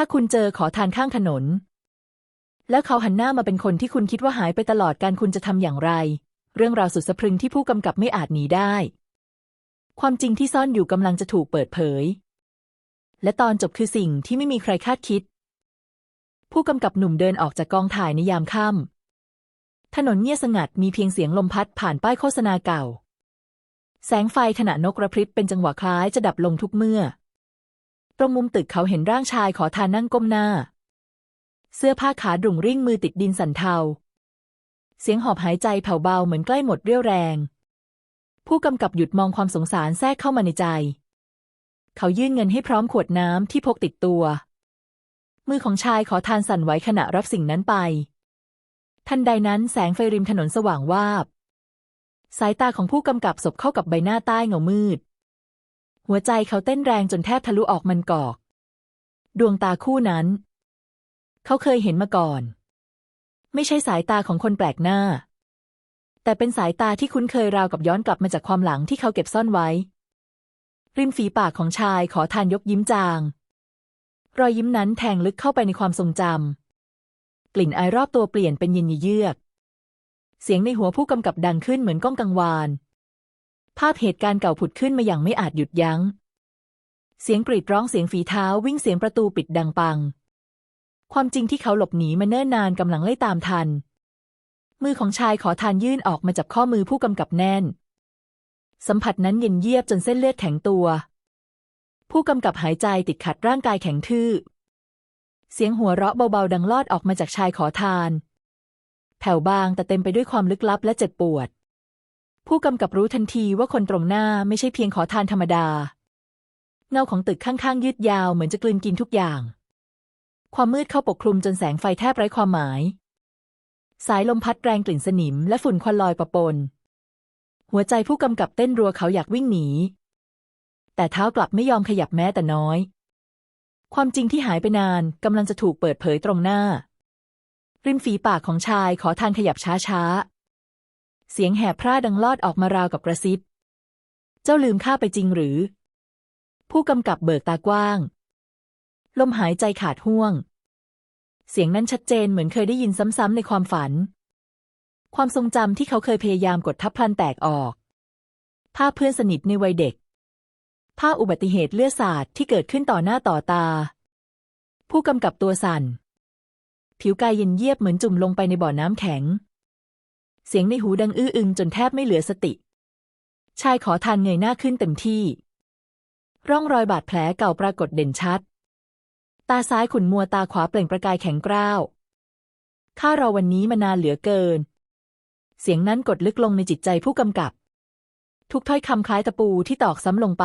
ถ้าคุณเจอขอทานข้างถนน แล้วเขาหันหน้ามาเป็นคนที่คุณคิดว่าหายไปตลอดการคุณจะทำอย่างไร เรื่องราวสุดสะพรึงที่ผู้กำกับไม่อาจหนีได้ ความจริงที่ซ่อนอยู่กำลังจะถูกเปิดเผย และตอนจบคือสิ่งที่ไม่มีใครคาดคิด ผู้กำกับหนุ่มเดินออกจากกองถ่ายในยามค่ำถนนเงียบสงัดมีเพียงเสียงลมพัดผ่านป้ายโฆษณาเก่า แสงไฟขณะนกกระพริบเป็นจังหวะคล้ายจะดับลงทุกเมื่อ ตรงมุมตึกเขาเห็นร่างชายขอทานนั่งก้มหน้า เสื้อผ้าขาดุ่งริ่งมือติดดินสันเทา เสียงหอบหายใจแผ่วเบาเหมือนใกล้หมดเรี่ยวแรง ผู้กำกับหยุดมองความสงสารแทรกเข้ามาในใจ เขายื่นเงินให้พร้อมขวดน้ำที่พกติดตัว มือของชายขอทานสั่นไหวขณะรับสิ่งนั้นไป ทันใดนั้นแสงไฟริมถนนสว่างวาบ สายตาของผู้กำกับสบเข้ากับใบหน้าใต้เงามืด หัวใจเขาเต้นแรงจนแทบทะลุออกมันกอก ดวงตาคู่นั้น เขาเคยเห็นมาก่อน ไม่ใช่สายตาของคนแปลกหน้า แต่เป็นสายตาที่คุ้นเคยราวกับย้อนกลับมาจากความหลังที่เขาเก็บซ่อนไว้ ริมฝีปากของชายขอทานยกยิ้มจาง รอยยิ้มนั้นแทงลึกเข้าไปในความทรงจำกลิ่นอายรอบตัวเปลี่ยนเป็นเย็นเยือก เสียงในหัวผู้กำกับดังขึ้นเหมือนก้องกังวาน ภาพเหตุการณ์เก่าผุดขึ้นมาอย่างไม่อาจหยุดยัง้ง เสียงกรีดร้องเสียงฝีเท้าวิ่งเสียงประตูปิดดังปัง ความจริงที่เขาหลบหนีมาเนิ่นนานกำลังไล่ตามทัน มือของชายขอทานยื่นออกมาจับข้อมือผู้กำกับแน่น สัมผัสนั้นเย็นเยียบจนเส้นเลือดแข็งตัว ผู้กำกับหายใจติดขัดร่างกายแข็งทื่อ เสียงหัวเราะเบาๆดังลอดออกมาจากชายขอทาน แผ่วบางแต่เต็มไปด้วยความลึกลับและเจ็บปวด ผู้กำกับรู้ทันทีว่าคนตรงหน้าไม่ใช่เพียงขอทานธรรมดา เงาของตึกข้างๆ ยืดยาวเหมือนจะกลืนกินทุกอย่าง ความมืดเข้าปกคลุมจนแสงไฟแทบไร้ความหมาย สายลมพัดแรงกลิ่นสนิมและฝุ่นควันลอยปะปน หัวใจผู้กำกับเต้นรัวเขาอยากวิ่งหนี แต่เท้ากลับไม่ยอมขยับแม้แต่น้อย ความจริงที่หายไปนานกำลังจะถูกเปิดเผยตรงหน้า ริมฝีปากของชายขอทานขยับช้าๆ เสียงแหบพร่าดังลอดออกมาราวกับกระซิบ เจ้าลืมข้าไปจริงหรือ ผู้กำกับเบิกตากว้าง ลมหายใจขาดห่วง เสียงนั้นชัดเจนเหมือนเคยได้ยินซ้ำๆในความฝัน ความทรงจำที่เขาเคยพยายามกดทับพลันแตกออก ภาพเพื่อนสนิทในวัยเด็ก ภาพอุบัติเหตุเลือดสาดที่เกิดขึ้นต่อหน้าต่อตา ผู้กำกับตัวสั่น ผิวกายเย็นเยียบเหมือนจุ่มลงไปในบ่อน้ำแข็ง เสียงในหูดังอื้ออึงจนแทบไม่เหลือสติ ชายขอทานเงยหน้าขึ้นเต็มที่ ร่องรอยบาดแผลเก่าปรากฏเด่นชัด ตาซ้ายขุ่นมัวตาขวาเปล่งประกายแข็งกร้าวข้ารอวันนี้มานานเหลือเกิน เสียงนั้นกดลึกลงในจิตใจผู้กำกับ ทุกถ้อยคำคล้ายตะปูที่ตอกซ้ำลงไป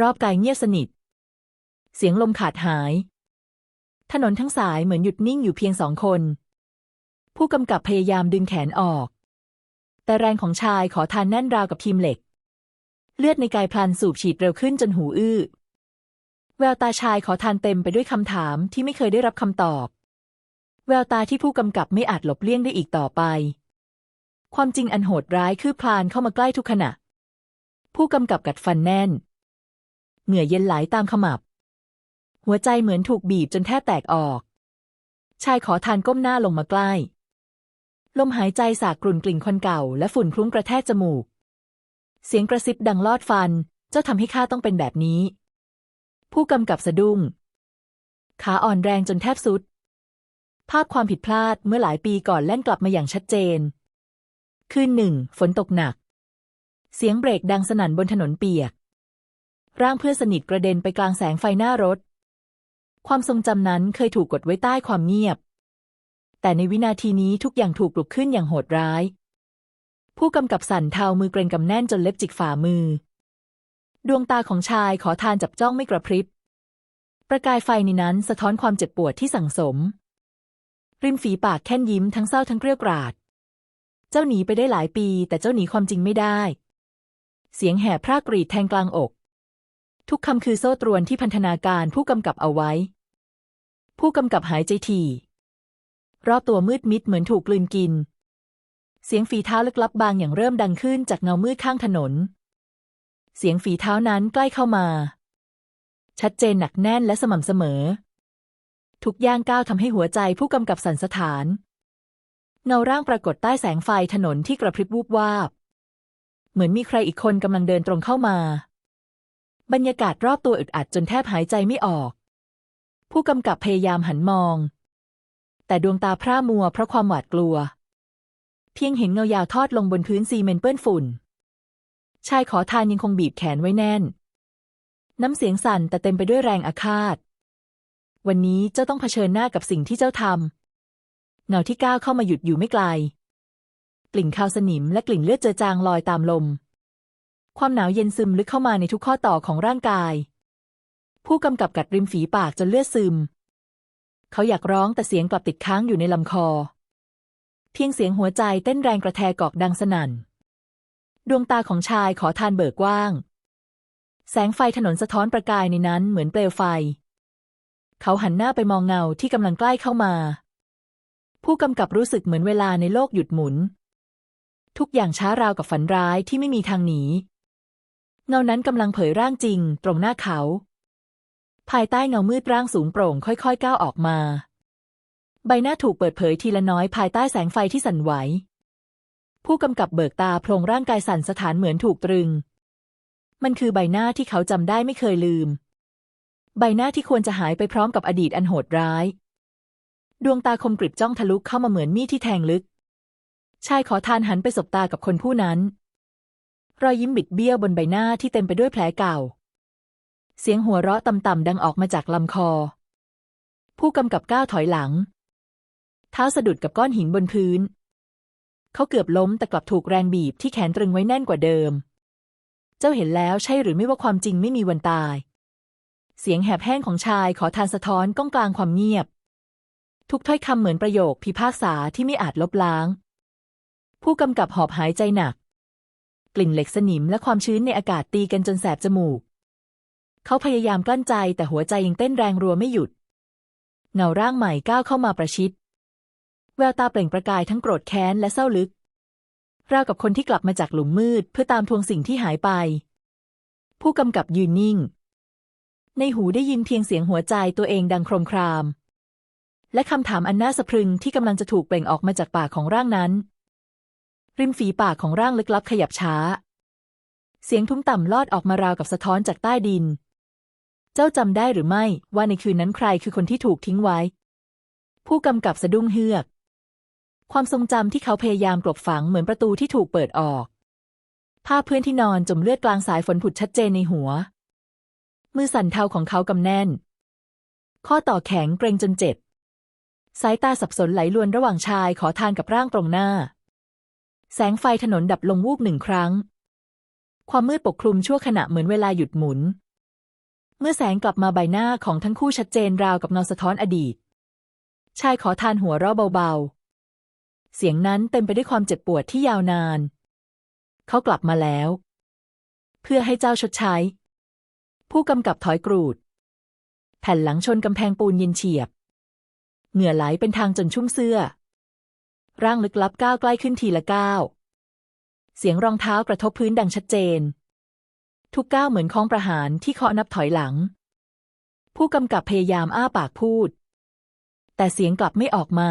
รอบกายเงียบสนิท เสียงลมขาดหาย ถนนทั้งสายเหมือนหยุดนิ่งอยู่เพียงสองคน ผู้กำกับพยายามดึงแขนออก แต่แรงของชายขอทานแน่นราวกับทีมเหล็ก เลือดในกายพลันสูบฉีดเร็วขึ้นจนหูอื้อ แววตาชายขอทานเต็มไปด้วยคำถามที่ไม่เคยได้รับคำตอบ แววตาที่ผู้กำกับไม่อาจหลบเลี่ยงได้อีกต่อไป ความจริงอันโหดร้ายคืบคลานเข้ามาใกล้ทุกขณะ ผู้กำกับกัดฟันแน่น เหงื่อเย็นไหลตามขมับ หัวใจเหมือนถูกบีบจนแทบแตกออกชายขอทานก้มหน้าลงมาใกล้ ลมหายใจสากกลุ่นกลิ่นควันเก่า และฝุ่นคลุ้งกระแทกจมูก เสียงกระซิบดังลอดฟัน เจ้าทำให้ข้าต้องเป็นแบบนี้ ผู้กำกับสะดุ้ง ขาอ่อนแรงจนแทบสุด ภาพความผิดพลาดเมื่อหลายปีก่อนแล่นกลับมาอย่างชัดเจน คืนหนึ่ง ฝนตกหนัก เสียงเบรกดังสนั่นบนถนนเปียก ร่างเพื่อนสนิทกระเด็นไปกลางแสงไฟหน้ารถ ความทรงจำนั้นเคยถูกกดไว้ใต้ความเงียบ แต่ในวินาทีนี้ทุกอย่างถูกปลุกขึ้นอย่างโหดร้าย ผู้กำกับสั่นเทามือเกรงกำแน่นจนเล็บจิกฝ่ามือ ดวงตาของชายขอทานจับจ้องไม่กระพริบ ประกายไฟในนั้นสะท้อนความเจ็บปวดที่สั่งสม ริมฝีปากแค่นยิ้มทั้งเศร้าทั้งเกรี้ยวกราด เจ้าหนีไปได้หลายปี แต่เจ้าหนีความจริงไม่ได้ เสียงแหบพรากกรีดแทงกลางอก ทุกคำคือโซ่ตรวนที่พันธนาการผู้กำกับเอาไว้ ผู้กำกับหายใจถี่ รอบตัวมืดมิดเหมือนถูกกลืนกิน เสียงฝีเท้าลึกลับบางอย่างเริ่มดังขึ้นจากเงามืดข้างถนน เสียงฝีเท้านั้นใกล้เข้ามา ชัดเจนหนักแน่นและสม่ำเสมอ ทุกย่างก้าวทำให้หัวใจผู้กำกับสั่นสะท้าน เงาร่างปรากฏใต้แสงไฟถนนที่กระพริบวูบวาบ เหมือนมีใครอีกคนกำลังเดินตรงเข้ามา บรรยากาศรอบตัวอึดอัดจนแทบหายใจไม่ออก ผู้กำกับพยายามหันมอง แต่ดวงตาพร่ามัวเพราะความหวาดกลัว เพียงเห็นเงายาวทอดลงบนพื้นซีเมนต์เปื้อนฝุ่น ชายขอทานยังคงบีบแขนไว้แน่น น้ำเสียงสั่นแต่เต็มไปด้วยแรงอาฆาต วันนี้เจ้าต้องเผชิญหน้ากับสิ่งที่เจ้าทำเงาที่ก้าวเข้ามาหยุดอยู่ไม่ไกล กลิ่นคาวสนิมและกลิ่นเลือดเจือจางลอยตามลม ความหนาวเย็นซึมลึกเข้ามาในทุกข้อต่อของร่างกาย ผู้กำกับกัดริมฝีปากจนเลือดซึม เขาอยากร้องแต่เสียงกลับติดค้างอยู่ในลำคอ เพียงเสียงหัวใจเต้นแรงกระแทกกอกดังสนั่น ดวงตาของชายขอทานเบิกกว้าง แสงไฟถนนสะท้อนประกายในนั้นเหมือนเปลวไฟ เขาหันหน้าไปมองเงาที่กำลังใกล้เข้ามา ผู้กำกับรู้สึกเหมือนเวลาในโลกหยุดหมุน ทุกอย่างช้าราวกับฝันร้ายที่ไม่มีทางหนีเงานั้นกำลังเผยร่างจริง ตรงหน้าเขา ภายใต้เงามืดร่างสูงโปร่งค่อยๆ ก้าวออกมา ใบหน้าถูกเปิดเผยทีละน้อยภายใต้แสงไฟที่สั่นไหว ผู้กำกับเบิกตาโพลงร่างกายสั่นสถานเหมือนถูกตรึง มันคือใบหน้าที่เขาจำได้ไม่เคยลืม ใบหน้าที่ควรจะหายไปพร้อมกับอดีตอันโหดร้าย ดวงตาคมกริบจ้องทะลุเข้ามาเหมือนมีดที่แทงลึก ชายขอทานหันไปสบตากับคนผู้นั้น รอยยิ้มบิดเบี้ยวบนใบหน้าที่เต็มไปด้วยแผลเก่า เสียงหัวเราะต่ำๆดังออกมาจากลำคอ ผู้กำกับก้าวถอยหลัง เท้าสะดุดกับก้อนหินบนพื้น เขาเกือบล้มแต่กลับถูกแรงบีบที่แขนตรึงไว้แน่นกว่าเดิม เจ้าเห็นแล้วใช่หรือไม่ว่าความจริงไม่มีวันตาย เสียงแหบแห้งของชายขอทานสะท้อนก้องกลางความเงียบ ทุกถ้อยคำเหมือนประโยคพิพากษาที่ไม่อาจลบล้าง ผู้กำกับหอบหายใจหนัก กลิ่นเหล็กสนิมและความชื้นในอากาศตีกันจนแสบจมูก เขาพยายามกลั้นใจแต่หัวใจยังเต้นแรงรัวไม่หยุด เงาร่างใหม่ก้าวเข้ามาประชิด แววตาเปล่งประกายทั้งโกรธแค้นและเศร้าลึกราวกับคนที่กลับมาจากหลุมมืดเพื่อตามทวงสิ่งที่หายไป ผู้กำกับยืนนิ่ง ในหูได้ยินเพียงเสียงหัวใจตัวเองดังโครมคราม และคำถามอันน่าสะพรึงที่กำลังจะถูกเปล่งออกมาจากปากของร่างนั้น ริมฝีปากของร่างลึกลับขยับช้า เสียงทุ้มต่ำลอดออกมาราวกับสะท้อนจากใต้ดิน เจ้าจำได้หรือไม่ว่าในคืนนั้นใครคือคนที่ถูกทิ้งไว้ ผู้กำกับสะดุ้งเฮือก ความทรงจำที่เขาพยายามกลบฝังเหมือนประตูที่ถูกเปิดออก ภาพเพื่อนที่นอนจมเลือดกลางสายฝนผุดชัดเจนในหัว มือสั่นเทาของเขากำแน่น ข้อต่อแข็งเกรงจนเจ็บ สายตาสับสนไหลลวนระหว่างชายขอทานกับร่างตรงหน้า แสงไฟถนนดับลงวูบหนึ่งครั้ง ความมืดปกคลุมชั่วขณะเหมือนเวลาหยุดหมุน เมื่อแสงกลับมาใบหน้าของทั้งคู่ชัดเจนราวกับเงาสะท้อนอดีต ชายขอทานหัวเราะเบาๆ เสียงนั้นเต็มไปด้วยความเจ็บปวดที่ยาวนาน เขากลับมาแล้ว เพื่อให้เจ้าชดใช้ ผู้กำกับถอยกรูด แผ่นหลังชนกำแพงปูนเย็นเฉียบ เหงื่อไหลเป็นทางจนชุ่มเสื้อ ร่างลึกลับก้าวใกล้ขึ้นทีละก้าว เสียงรองเท้ากระทบพื้นดังชัดเจน ทุกก้าวเหมือนค้องประหารที่เคาะนับถอยหลัง ผู้กำกับพยายามอ้าปากพูด แต่เสียงกลับไม่ออกมา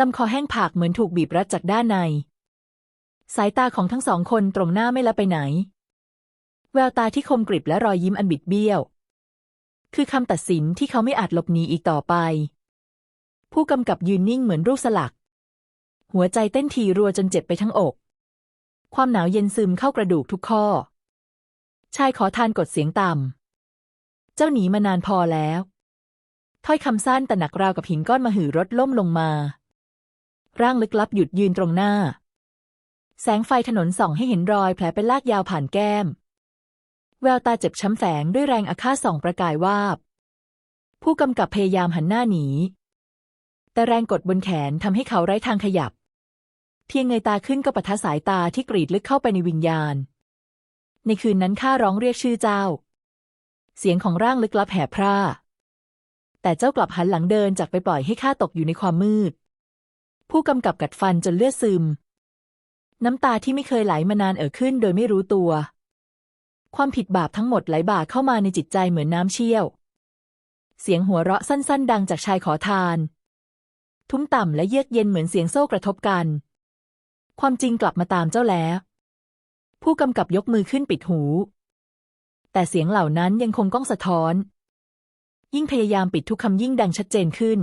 ลำคอแห้งผากเหมือนถูกบีบรัดจากด้านใน สายตาของทั้งสองคนตรงหน้าไม่ละไปไหน แววตาที่คมกริบและรอยยิ้มอันบิดเบี้ยว คือคำตัดสินที่เขาไม่อาจหลบหนีอีกต่อไป ผู้กำกับยืนนิ่งเหมือนรูปสลัก หัวใจเต้นทีรัวจนเจ็บไปทั้งอก ความหนาวเย็นซึมเข้ากระดูกทุกข้อ ชายขอทานกดเสียงต่ำ เจ้าหนีมานานพอแล้ว ถ้อยคำสั้นแต่หนักราวกับหินก้อนมหึรถล่มลงมา ร่างลึกลับหยุดยืนตรงหน้า แสงไฟถนนส่องให้เห็นรอยแผลเป็นลากยาวผ่านแก้ม แววตาเจ็บช้ำแฝงด้วยแรงอาฆาตส่องประกายวาบ ผู้กำกับพยายามหันหน้าหนี แต่แรงกดบนแขนทำให้เขาไร้ทางขยับ เพียงเงยตาขึ้นก็ปะทะสายตาที่กรีดลึกเข้าไปในวิญญาณ ในคืนนั้นข้าร้องเรียกชื่อเจ้า เสียงของร่างลึกลับแห่พร่า แต่เจ้ากลับหันหลังเดินจากไปปล่อยให้ข้าตกอยู่ในความมืด ผู้กำกับกัดฟันจนเลือดซึม น้ำตาที่ไม่เคยไหลมานานเอ่อขึ้นโดยไม่รู้ตัว ความผิดบาปทั้งหมดไหลบ่าเข้ามาในจิตใจเหมือนน้ำเชี่ยว เสียงหัวเราะสั้น ๆ ดังจากชายขอทาน ทุ้มต่ำและเยือกเย็นเหมือนเสียงโซ่กระทบกัน ความจริงกลับมาตามเจ้าแล้ว ผู้กำกับยกมือขึ้นปิดหู แต่เสียงเหล่านั้นยังคงก้องสะท้อน ยิ่งพยายามปิดทุกคำยิ่งดังชัดเจนขึ้น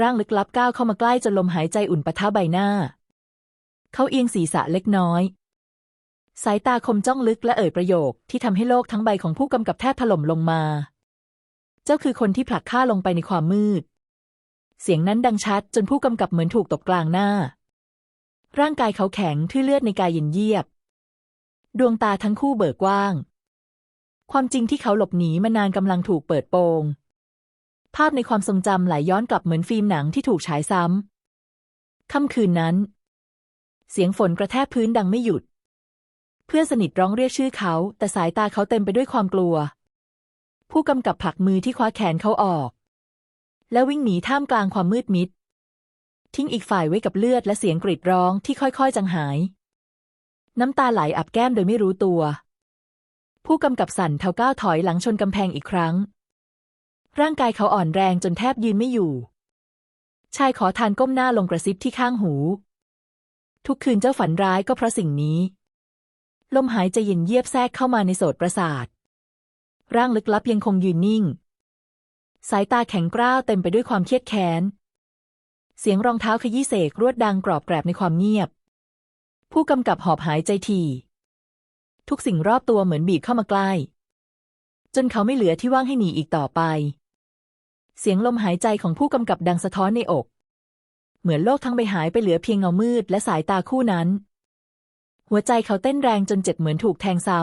ร่างลึกลับก้าวเข้ามาใกล้จนลมหายใจอุ่นปะทะใบหน้า เขาเอียงศีรษะเล็กน้อย สายตาคมจ้องลึกและเอ่ยประโยคที่ทำให้โลกทั้งใบของผู้กำกับแทบถล่มลงมา เจ้าคือคนที่ผลักข้าลงไปในความมืด เสียงนั้นดังชัดจนผู้กำกับเหมือนถูกตบกลางหน้าร่างกายเขาแข็งทื่อเลือดในกายเย็นเยียบ ดวงตาทั้งคู่เบิกกว้าง ความจริงที่เขาหลบหนีมานานกำลังถูกเปิดโปง ภาพในความทรงจำไหลย้อนกลับเหมือนฟิล์มหนังที่ถูกฉายซ้ำ ค่ำคืนนั้น เสียงฝนกระแทกพื้นดังไม่หยุด เพื่อนสนิทร้องเรียกชื่อเขา แต่สายตาเขาเต็มไปด้วยความกลัว ผู้กำกับผลักมือที่คว้าแขนเขาออก แล้ววิ่งหนีท่ามกลางความมืดมิด ทิ้งอีกฝ่ายไว้กับเลือดและเสียงกรีดร้องที่ค่อยๆ จางหาย น้ำตาไหลอับแก้มโดยไม่รู้ตัว ผู้กำกับสั่นเท้าก้าวถอยหลังชนกำแพงอีกครั้ง ร่างกายเขาอ่อนแรงจนแทบยืนไม่อยู่ ชายขอทานก้มหน้าลงกระซิบที่ข้างหู ทุกคืนเจ้าฝันร้ายก็เพราะสิ่งนี้ ลมหายใจเย็นเยียบแทรกเข้ามาในโสตประสาท ร่างลึกลับยังคงยืนนิ่ง สายตาแข็งกร้าวเต็มไปด้วยความเครียดแค้น เสียงรองเท้าขยี้เสกรวดดังกรอบแกรบในความเงียบ ผู้กำกับหอบหายใจทีทุกสิ่งรอบตัวเหมือนบีบเข้ามาใกล้ จนเขาไม่เหลือที่ว่างให้หนีอีกต่อไป เสียงลมหายใจของผู้กำกับดังสะท้อนในอก เหมือนโลกทั้งใบหายไปเหลือเพียงเงามืดและสายตาคู่นั้น หัวใจเขาเต้นแรงจนเจ็บเหมือนถูกแทงซ้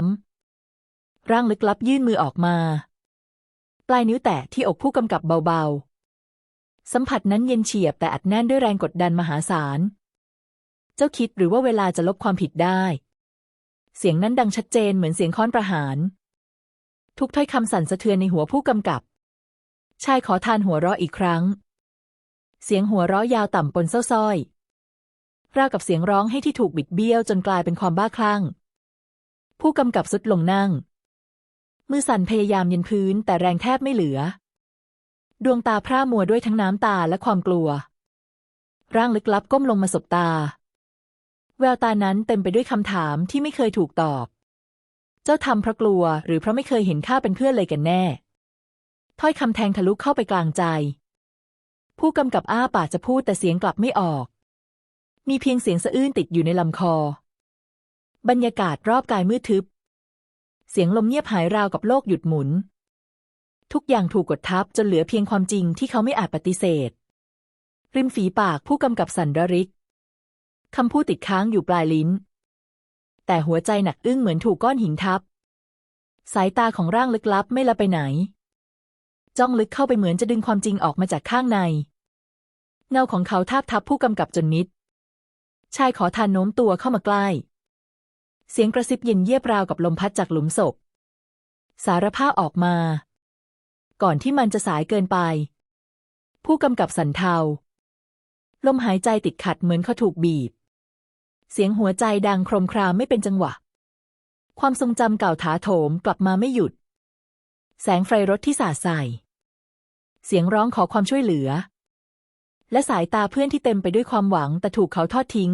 ำ ร่างลึกลับยื่นมือออกมา ปลายนิ้วแตะที่อกผู้กำกับเบาๆ สัมผัสนั้นเย็นเฉียบแต่อัดแน่นด้วยแรงกดดันมหาศาล เจ้าคิดหรือว่าเวลาจะลบความผิดได้ เสียงนั้นดังชัดเจนเหมือนเสียงค้อนประหาร ทุกถ้อยคำสั่นสะเทือนในหัวผู้กำกับ ชายขอทานหัวเราะอีกครั้ง เสียงหัวเราะยาวต่ำปนเศร้าส้อยราวกับเสียงร้องให้ที่ถูกบิดเบี้ยวจนกลายเป็นความบ้าคลั่ง ผู้กำกับสุดลงนั่ง มือสั่นพยายามเย็นพื้นแต่แรงแทบไม่เหลือ ดวงตาพร่ามัวด้วยทั้งน้ำตาและความกลัว ร่างลึกลับก้มลงมาสบตา แววตานั้นเต็มไปด้วยคำถามที่ไม่เคยถูกตอบ เจ้าทำเพราะกลัวหรือเพราะไม่เคยเห็นข้าเป็นเพื่อนเลยกันแน่ ถ้อยคำแทงทะลุเข้าไปกลางใจ ผู้กำกับอ้าปากจะพูดแต่เสียงกลับไม่ออก มีเพียงเสียงสะอื้นติดอยู่ในลำคอ บรรยากาศรอบกายมืดทึบ เสียงลมเงียบหายราวกับโลกหยุดหมุน ทุกอย่างถูกกดทับจนเหลือเพียงความจริงที่เขาไม่อาจปฏิเสธ ริมฝีปากผู้กำกับสันระริก คำพูดติดค้างอยู่ปลายลิ้น แต่หัวใจหนักอึ้งเหมือนถูกก้อนหินทับ สายตาของร่างลึกลับไม่ละไปไหน จ้องลึกเข้าไปเหมือนจะดึงความจริงออกมาจากข้างใน เงาของเขาทาบทับผู้กำกับจนมิด ชายขอทานโน้มตัวเข้ามาใกล้ เสียงกระซิบเย็นเยียบราวกับลมพัดจากหลุมศพ สารภาพออกมา ก่อนที่มันจะสายเกินไป ผู้กำกับสันเทาลมหายใจติดขัดเหมือนเขาถูกบีบ เสียงหัวใจดังโครมครามไม่เป็นจังหวะ ความทรงจำเก่าถาโถมกลับมาไม่หยุด แสงไฟรถที่สาดใส่เสียงร้องขอความช่วยเหลือ และสายตาเพื่อนที่เต็มไปด้วยความหวังแต่ถูกเขาทอดทิ้ง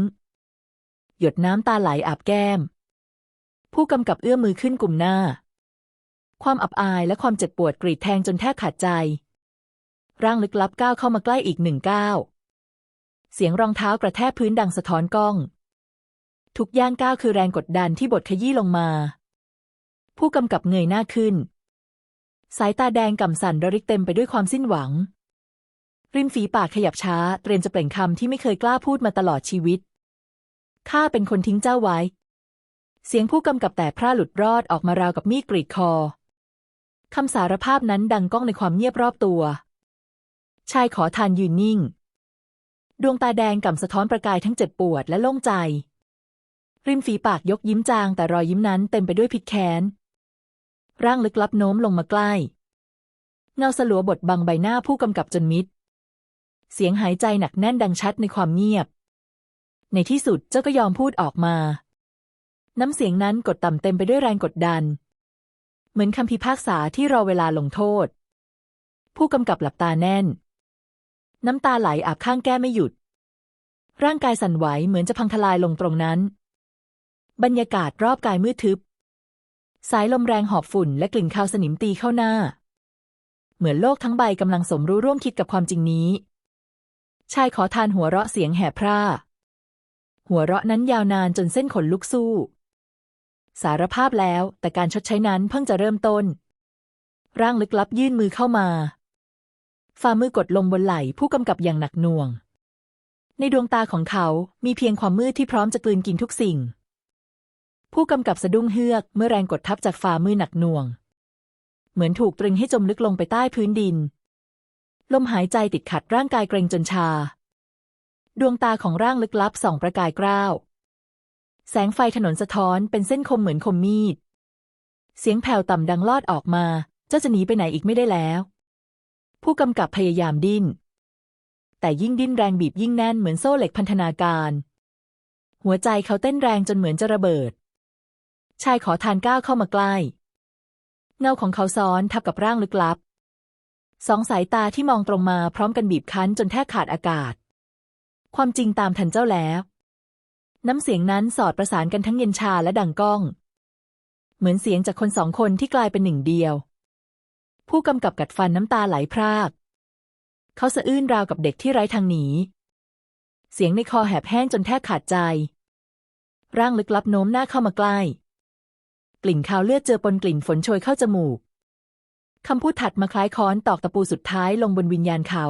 หยดน้ำตาไหลอาบแก้ม ผู้กำกับเอื้อมมือขึ้นกลุ่มหน้า ความอับอายและความเจ็บปวดกรีดแทงจนแทบขาดใจ ร่างลึกลับก้าวเข้ามาใกล้อีกหนึ่งก้าว เสียงรองเท้ากระแทกพื้นดังสะท้อนกล้อง ทุกย่างก้าวคือแรงกดดันที่บดขยี้ลงมา ผู้กำกับเงยหน้าขึ้น สายตาแดงก่ำสั่นระริกเต็มไปด้วยความสิ้นหวัง ริมฝีปากขยับช้า เตรียมจะเปล่งคำที่ไม่เคยกล้าพูดมาตลอดชีวิต ข้าเป็นคนทิ้งเจ้าไว้ เสียงผู้กำกับแต่พร่าหลุดรอดออกมาราวกับมีดกรีดคอคำสารภาพนั้นดังก้องในความเงียบรอบตัว ชายขอทานยืนนิ่ง ดวงตาแดงก่ำสะท้อนประกายทั้งเจ็บปวดและโล่งใจ ริมฝีปากยกยิ้มจางแต่รอยยิ้มนั้นเต็มไปด้วยพิษแค้น ร่างลึกลับโน้มลงมาใกล้ เงาสลัวบดบังใบหน้าผู้กำกับจนมิด เสียงหายใจหนักแน่นดังชัดในความเงียบ ในที่สุดเจ้าก็ยอมพูดออกมา น้ำเสียงนั้นกดต่ำเต็มไปด้วยแรงกดดัน เหมือนคำพิพากษาที่รอเวลาลงโทษ ผู้กำกับหลับตาแน่น น้ำตาไหลอาบข้างแก้ไม่หยุดร่างกายสั่นไหวเหมือนจะพังทลายลงตรงนั้น บรรยากาศรอบกายมืดทึบ สายลมแรงหอบฝุ่นและกลิ่นคาวสนิมตีเข้าหน้า เหมือนโลกทั้งใบกำลังสมรู้ร่วมคิดกับความจริงนี้ ชายขอทานหัวเราะเสียงแหบพร่า หัวเราะนั้นยาวนานจนเส้นขนลุกสู้ สารภาพแล้วแต่การชดใช้นั้นเพิ่งจะเริ่มต้น ร่างลึกลับยื่นมือเข้ามา ฝ่ามือกดลงบนไหล่ผู้กำกับอย่างหนักหน่วง ในดวงตาของเขา มีเพียงความมืดที่พร้อมจะกลืนกินทุกสิ่ง ผู้กำกับสะดุ้งเฮือกเมื่อแรงกดทับจากฝ่ามือหนักหน่วง เหมือนถูกตรึงให้จมลึกลงไปใต้พื้นดิน ลมหายใจติดขัดร่างกายเกรงจนชา ดวงตาของร่างลึกลับส่องประกายกล้าว แสงไฟถนนสะท้อนเป็นเส้นคมเหมือนคมมีด เสียงแผ่วต่ำดังลอดออกมา เจ้าจะหนีไปไหนอีกไม่ได้แล้ว ผู้กำกับพยายามดิ้น แต่ยิ่งดิ้นแรงบีบยิ่งแน่นเหมือนโซ่เหล็กพันธนาการ หัวใจเขาเต้นแรงจนเหมือนจะระเบิด ชายขอทานก้าวเข้ามาใกล้ เงาของเขาซ้อนทับกับร่างลึกลับ สองสายตาที่มองตรงมาพร้อมกันบีบคั้นจนแทบขาดอากาศ ความจริงตามทันเจ้าแล้ว น้ำเสียงนั้นสอดประสานกันทั้งเย็นชาและดังก้อง เหมือนเสียงจากคนสองคนที่กลายเป็นหนึ่งเดียว ผู้กำกับกัดฟันน้ำตาไหลพราก เขาสะอื้นราวกับเด็กที่ไร้ทางหนี เสียงในคอแหบแห้งจนแทบขาดใจ ร่างลึกลับโน้มหน้าเข้ามาใกล้ กลิ่นคาวเลือดเจอปนกลิ่นฝนโชยเข้าจมูก คำพูดถัดมาคล้ายค้อนตอกตะปูสุดท้ายลงบนวิญญาณเขา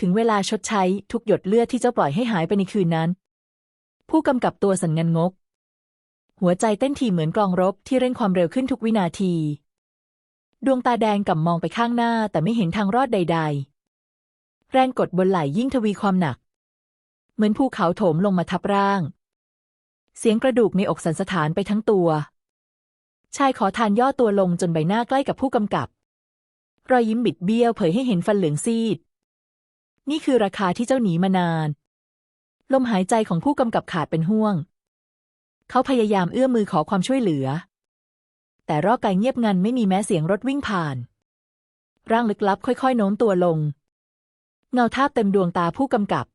ถึงเวลาชดใช้ทุกหยดเลือดที่เจ้าปล่อยให้หายไปในคืนนั้น ผู้กำกับตัวสันงันงก หัวใจเต้นถี่เหมือนกลองรบที่เร่งความเร็วขึ้นทุกวินาที ดวงตาแดงก่ำมองไปข้างหน้าแต่ไม่เห็นทางรอดใด ๆ แรงกดบนไหล่ยิ่งทวีความหนัก เหมือนภูเขาโถมลงมาทับร่างเสียงกระดูกในอกสันสถานไปทั้งตัว ชายขอทานย่อตัวลงจนใบหน้าใกล้กับผู้กำกับ รอยยิ้มบิดเบี้ยวเผยให้เห็นฟันเหลืองซีด นี่คือราคาที่เจ้าหนีมานาน ลมหายใจของผู้กำกับขาดเป็นห่วง เขาพยายามเอื้อมมือขอความช่วยเหลือ แต่รอบกายเงียบงันไม่มีแม้เสียงรถวิ่งผ่าน ร่างลึกลับค่อยๆโน้มตัวลง เงาทาบเต็มดวงตาผู้กำกับ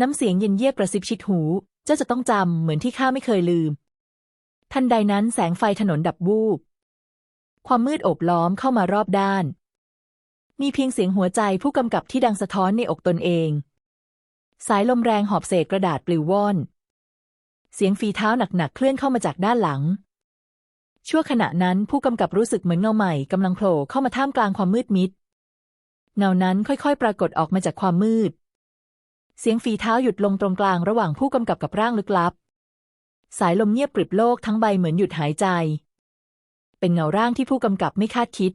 น้ำเสียงเย็นเยียบกระซิบชิดหู เจ้าจะต้องจำเหมือนที่ข้าไม่เคยลืม ทันใดนั้นแสงไฟถนนดับวูบ ความมืดโอบล้อมเข้ามารอบด้าน มีเพียงเสียงหัวใจผู้กำกับที่ดังสะท้อนในอกตนเอง สายลมแรงหอบเศษกระดาษปลิวว่อน เสียงฝีเท้าหนักๆเคลื่อนเข้ามาจากด้านหลัง ชั่วขณะนั้นผู้กำกับรู้สึกเหมือนเงาใหม่กำลังโผล่เข้ามาท่ามกลางความมืดมิด เงานั้นค่อยๆ ปรากฏออกมาจากความมืด เสียงฝีเท้าหยุดลงตรงกลางระหว่างผู้กำกับกับร่างลึกลับ สายลมเงียบปริบโลกทั้งใบเหมือนหยุดหายใจ เป็นเงาร่างที่ผู้กำกับไม่คาดคิด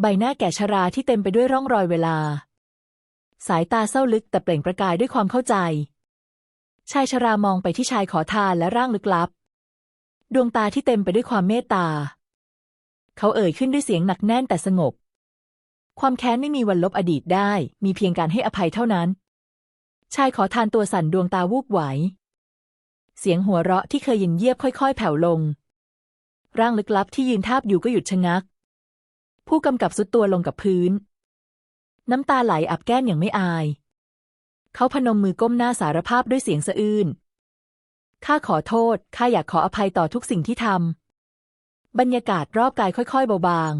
ใบหน้าแก่ชราที่เต็มไปด้วยร่องรอยเวลา สายตาเศร้าลึกแต่เปล่งประกายด้วยความเข้าใจ ชายชรามองไปที่ชายขอทานและร่างลึกลับ ดวงตาที่เต็มไปด้วยความเมตตา เขาเอ่ยขึ้นด้วยเสียงหนักแน่นแต่สงบ ความแค้นไม่มีวันลบอดีตได้ มีเพียงการให้อภัยเท่านั้น ชายขอทานตัวสั่นดวงตาวูบไหว เสียงหัวเราะที่เคยเย็นเยียบค่อยๆ แผ่วลง ร่างลึกลับที่ยืนทาบอยู่ก็หยุดชะงัก ผู้กำกับสุดตัวลงกับพื้น น้ำตาไหลอับแก้มอย่างไม่อาย เขาพนมมือก้มหน้าสารภาพด้วยเสียงสะอื้นข้าขอโทษ ข้าอยากขออภัยต่อทุกสิ่งที่ทำ บรรยากาศรอบกายค่อยๆเบาบาง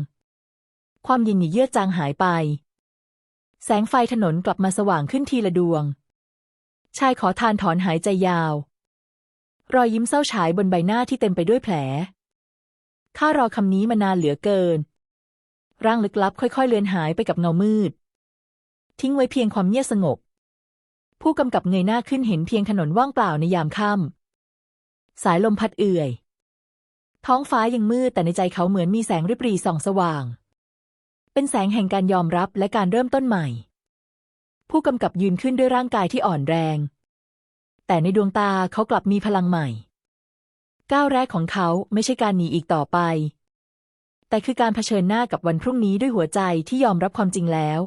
ความเย็นหยีเยือกจางหายไป แสงไฟถนนกลับมาสว่างขึ้นทีละดวง ชายขอทานถอนหายใจยาว รอยยิ้มเศร้าฉายบนใบหน้าที่เต็มไปด้วยแผล ข้ารอคำนี้มานานเหลือเกิน ร่างลึกลับค่อยๆ เลือนหายไปกับเงามืด ทิ้งไว้เพียงความเงียบสงบ ผู้กำกับเงยหน้าขึ้นเห็นเพียงถนนว่างเปล่าในยามค่ำ สายลมพัดเอื่อย ท้องฟ้ายังมืดแต่ในใจเขาเหมือนมีแสงริบหรี่ส่องสว่าง เป็นแสงแห่งการยอมรับและการเริ่มต้นใหม่ ผู้กำกับยืนขึ้นด้วยร่างกายที่อ่อนแรง แต่ในดวงตาเขากลับมีพลังใหม่ ก้าวแรกของเขาไม่ใช่การหนีอีกต่อไป แต่คือการเผชิญหน้ากับวันพรุ่งนี้ด้วยหัวใจที่ยอมรับความจริงแล้ว